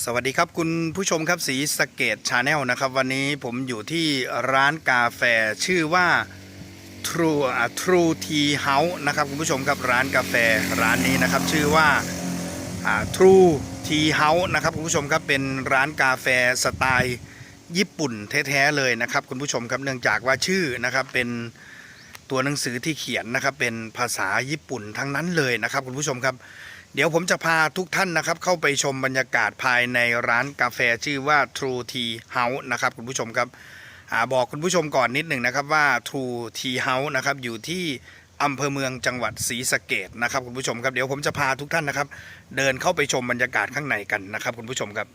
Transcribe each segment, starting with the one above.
สวัสดีครับคุณผู้ชมครับสีสเกตชาแนลนะครับ วันนี้ผมอยู่ที่ร้านกาแฟชื่อว่า True True Tea House นะครับคุณผู้ชมครับร้านกาแฟร้านนี้นะครับ ชื่อว่าอ่า True Tea House นะครับคุณผู้ชมครับเป็นร้านกาแฟสไตล์ญี่ปุ่นแท้ๆเลยนะครับ คุณผู้ชมครับเนื่องจากว่าชื่อนะครับเป็นตัวหนังสือที่เขียนนะครับเป็นภาษาญี่ปุ่นทั้งนั้นเลยนะครับ คุณผู้ชมครับ เดี๋ยวผมจะพาทุกท่านนะครับ เข้าไปชมบรรยากาศภายในร้านกาแฟชื่อว่า True Tea House นะครับคุณผู้ชมครับอบอกคุณผู้ชมก่อนนิดหนึ่งนะครับว่า True Tea House นะครับอยู่ที่อำเภอเมืองจังหวัดศรีสะเกดนะครับคุณผู้ชมครับเดี๋ยวผมจะพาทุกท่านนะครับ เดินเข้าไปชมบรรยากาศข้างในกันนะครับคุณผู้ชมครับ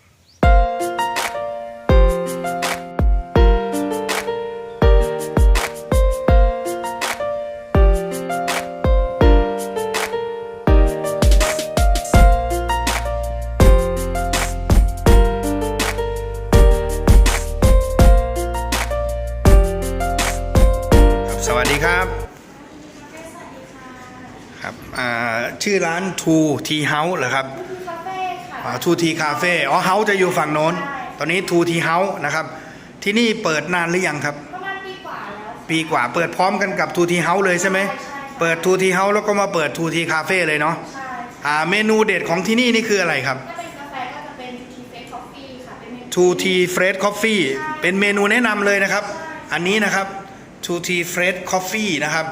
สวัสดีครับครับอ่าชื่อร้าน True Tea House เหรอครับคาเฟ่ค่ะอ๋อ True Tea Cafe อ๋อ House จะอยู่ฝั่งโน้น ตอนนี้ True Tea House นะครับ ที่นี่เปิดนานหรือยังครับประมาณปีกว่าแล้วปีกว่าเปิดพร้อมกันกับ True Tea House เลยใช่ไหมใช่ค่ะเปิด True Tea House แล้วก็มาเปิด True Tea Cafe เลยเนาะใช่อ่าเมนูเด็ดของที่นี่นี่คืออะไรครับถ้าเป็นกาแฟก็จะเป็นทีเฟสคอฟฟี่ค่ะเป็นเมนู True Tea Fresh Coffee เป็นเมนูแนะนำเลยนะครับ อันนี้นะครับ True Tea Fresh Coffee นะครับ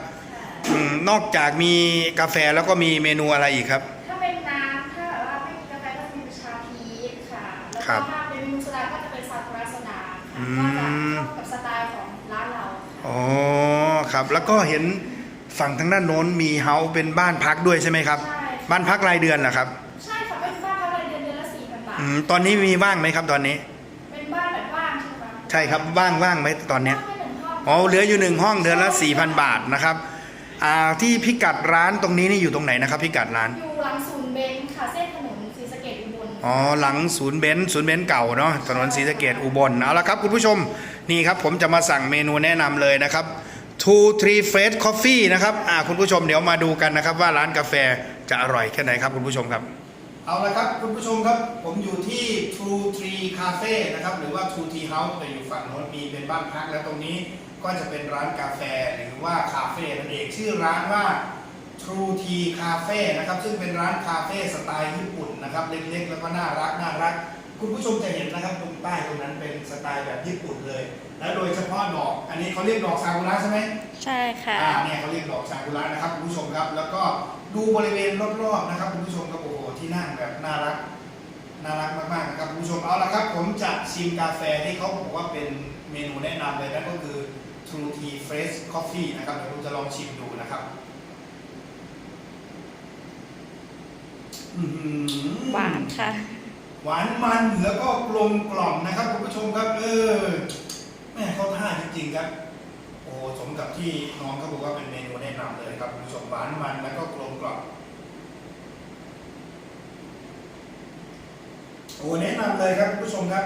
อืมนอกจากมีกาแฟแล้วก็มีเมนูอะไรอีกครับ ถ้าเป็นน้ำถ้าแบบว่าไม่มีกาแฟก็จะมีชาพีชค่ะแล้วครัก็บถ้าเป็นเมนูโซดาก็จะเป็นซากุระโซดาอืค่ะมก็จะเข้ากับสไตล์ของร้านเราค่ะอ๋อครับ แล้วก็เห็นฝั่งทางด้านโน้นมีเฮาส์เป็นบ้านพักด้วยใช่ไหมครับ ใช่บ้านพักรายเดือนเหรอครับใช่ค่ะเป็นบ้านพักรายเดือนเดือนละสี่พันบาทอืมตอนนี้มีว่างไหมครับตอนนี้ เป็นบ้านแบบว่างใช่ไหมใช่ครับว่างว่างไหมตอนเนี้ยห้องไม่หนึ่งห้ องอ๋อเหลืออยู่หนึ่งห้องเดือนละ4,000บาทนะครับอ่าที่พิกัดร้านตรงนี้นี่อยู่ตรงไหนนะครับ พิกัดร้าน อยู่หลังศูนย์เบนซ์ค่ะเส้นถนนศรีสะเกดอุบลอ๋อหลังศูนย์เบนซ์ศูนย์เบนซ์เก่าเนาะถนนศรีสะเกดอุบลเอาละครับคุณผู้ชมนี่ครับผมจะมาสั่งเมนูแนะนำเลยนะครับ two three fresh coffee นะครับอ่าคุณผู้ชมเดี๋ยวมาดูกันนะครับว่าร้านกาแฟจะอร่อยแค่ไหนครับคุณผู้ชมครับ เอาละครับคุณผู้ชมครับผมอยู่ที่ True Tree Cafe นะครับหรือว่า True Tea House แต่อยู่ฝั่งโน้นมีเป็นบ้านพักแล้วตรงนี้ก็จะเป็นร้านกาแฟหรือว่าคาเฟ่นั่นเองชื่อร้านว่า True Tea Cafe นะครับซึ่งเป็นร้านคาเฟ่สไตล์ญี่ปุ่นนะครับเล็กๆแล้วก็น่ารักน่ารัก คุณผู้ชมจะเห็นนะครับตรงป้ายตรงนั้นเป็นสไตล์แบบญี่ปุ่นเลย แล้วโดยเฉพาะดอก อันนี้เขาเรียกดอกซากุระใช่ไหมใช่ค่ะอ่าเนี่ยเขาเรียกดอกซากุระนะครับคุณผู้ชมครับแล้วก็ ดูบริเวณรอบๆนะครับคุณผู้ชมครับโอ้โหที่นั่งแบบน่ารักน่ารักมากๆนะครับคุณผู้ชมเอาละครับ ผมจะชิมกาแฟที่เขาบอกว่าเป็นเมนูแนะนำเลยนั่นก็คือ True Tea Fresh Coffee นะครับเดี๋ยวผมจะลองชิมดูนะครับอื้อหือหวานค่ะ หวานมันแล้วก็กลมกล่อมนะครับคุณผู้ชมครับเออแม่เข้าท่าจริงๆครับ โอ้สมกับที่น้องเขาบอกว่าเป็นเมนูแนะนำเลยครับคุณผู้ชมหวานมันแล้วก็กลมกล่อมโอ้แนะนำเลยครับคุณผู้ชมครับ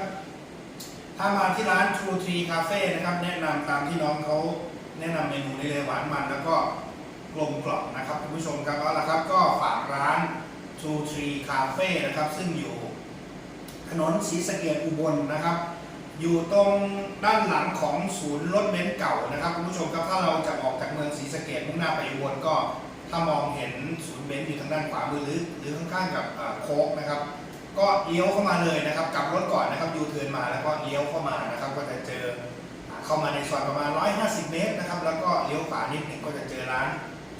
ถ้ามาที่ร้าน True Tree Cafe นะครับ แนะนำตามที่น้องเขาแนะนำเมนูนี้เลยหวานมันแล้วก็กลมกล่อมนะครับคุณผู้ชมครับเอาละครับก็ฝากร้าน True Tree Cafe นะครับ ซึ่งอยู่ถนนศรีสะเกดอุบลนะครับ อยู่ตรงด้านหลังของศูนย์รถเบนซ์เก่านะครับคุณผู้ชมครับถ้าเราจะออกจากเมืองศรีสะเกดมุ่งหน้าไปอุบลก็ถ้ามองเห็นศูนย์เบนซ์อยู่ทางด้านขวามือหรือหรือข้างๆกับโค้กนะครับ ก็เลี้ยวเข้ามาเลยนะครับกลับรถก่อนนะครับยูเทิร์นมาแล้วก็เลี้ยวเข้ามานะครับก็จะเจอเข้ามาในซอยประมาณ 150 เมตรนะครับแล้วก็เลี้ยวขวานิดหนึ่งก็จะเจอร้าน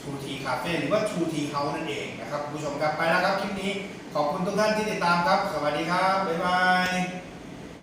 True Tea Cafe หรือว่า True Tea House นั่นเองนะครับคุณผู้ชมครับไปแล้วครับคลิปนี้ขอบคุณทุกท่านที่ติดตามครับ สวัสดีครับบ๊ายบาย